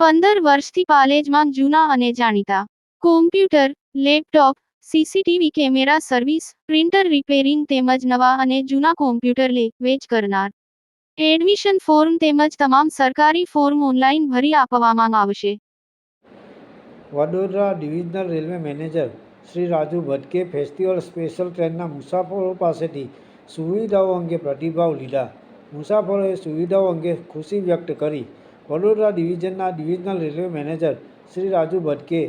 પંદર વર્ષથી પાલેજમાં જૂના અને જાણીતા. Computer laptop CCTV camera service printer repairing તેમજ નવા અને જૂના કોમ્પ્યુટર લે, વેચ કરનાર. એડમિશન ફોર્મ તેમજ તમામ સરકારી ફોર્મ ઓનલાઈન ભરી આપવામાં આવશે. Vadodara divisional railway manager Shri Raju Bhatke festival special ટ્રેનના મુસાફરો પાસેથી સુવિધાઓ અંગે પ્રતિભાવ લીધા. મુસાફરોએ સુવિધાઓ અંગે ખુશી વ્યક્ત કરી. Vadodara ડિવિઝનના divisional railway manager Shri Raju Bhatke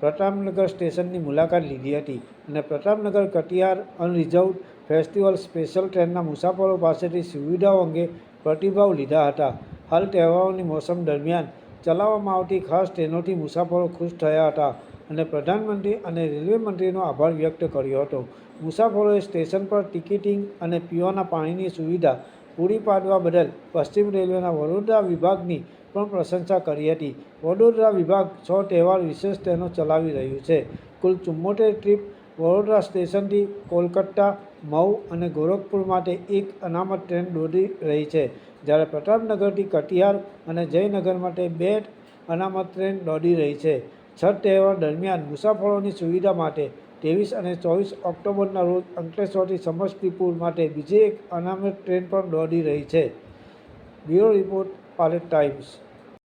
Pratapnagar સ્ટેશનની મુલાકાત લીધી હતી અને Pratapnagar Katihar unreserved festival special ટ્રેનના મુસાફરો પાસેથી સુવિધાઓ અંગે પ્રતિભાવ લીધા હતા. હાલ તહેવારોની મોસમ દરમિયાન ચલાવવામાં આવતી ખાસ ટ્રેનોથી મુસાફરો ખુશ થયા હતા અને પ્રધાનમંત્રી અને રેલવે મંત્રીનો આભાર વ્યક્ત કર્યો હતો. મુસાફરોએ સ્ટેશન પર ટિકિટિંગ અને પીવાના પાણીની સુવિધા પૂરી પાડવા બદલ પશ્ચિમ રેલવેના વડોદરા વિભાગની પણ પ્રશંસા કરી હતી. વડોદરા વિભાગ છ તહેવાર વિશેષ ટ્રેનો ચલાવી રહ્યું છે. કુલ ચુમ્મોતેર ટ્રીપ વડોદરા સ્ટેશનથી કોલકાતા, મઉ અને ગોરખપુર માટે એક અનામત ટ્રેન દોડી રહી છે. જ્યારે પ્રતાપનગરથી કટિહાર અને જયનગર માટે બે અનામત ટ્રેન દોડી રહી છે. છઠ તહેવાર દરમિયાન મુસાફરોની સુવિધા માટે ત્રેવીસ અને ચોવીસ ઓક્ટોબરના રોજ અંકલેશ્વરથી સમસ્તીપુર માટે બીજી એક અનામત ટ્રેન પણ દોડી રહી છે. બ્યુરો રિપોર્ટ પાલેટ ટાઈમ્સ.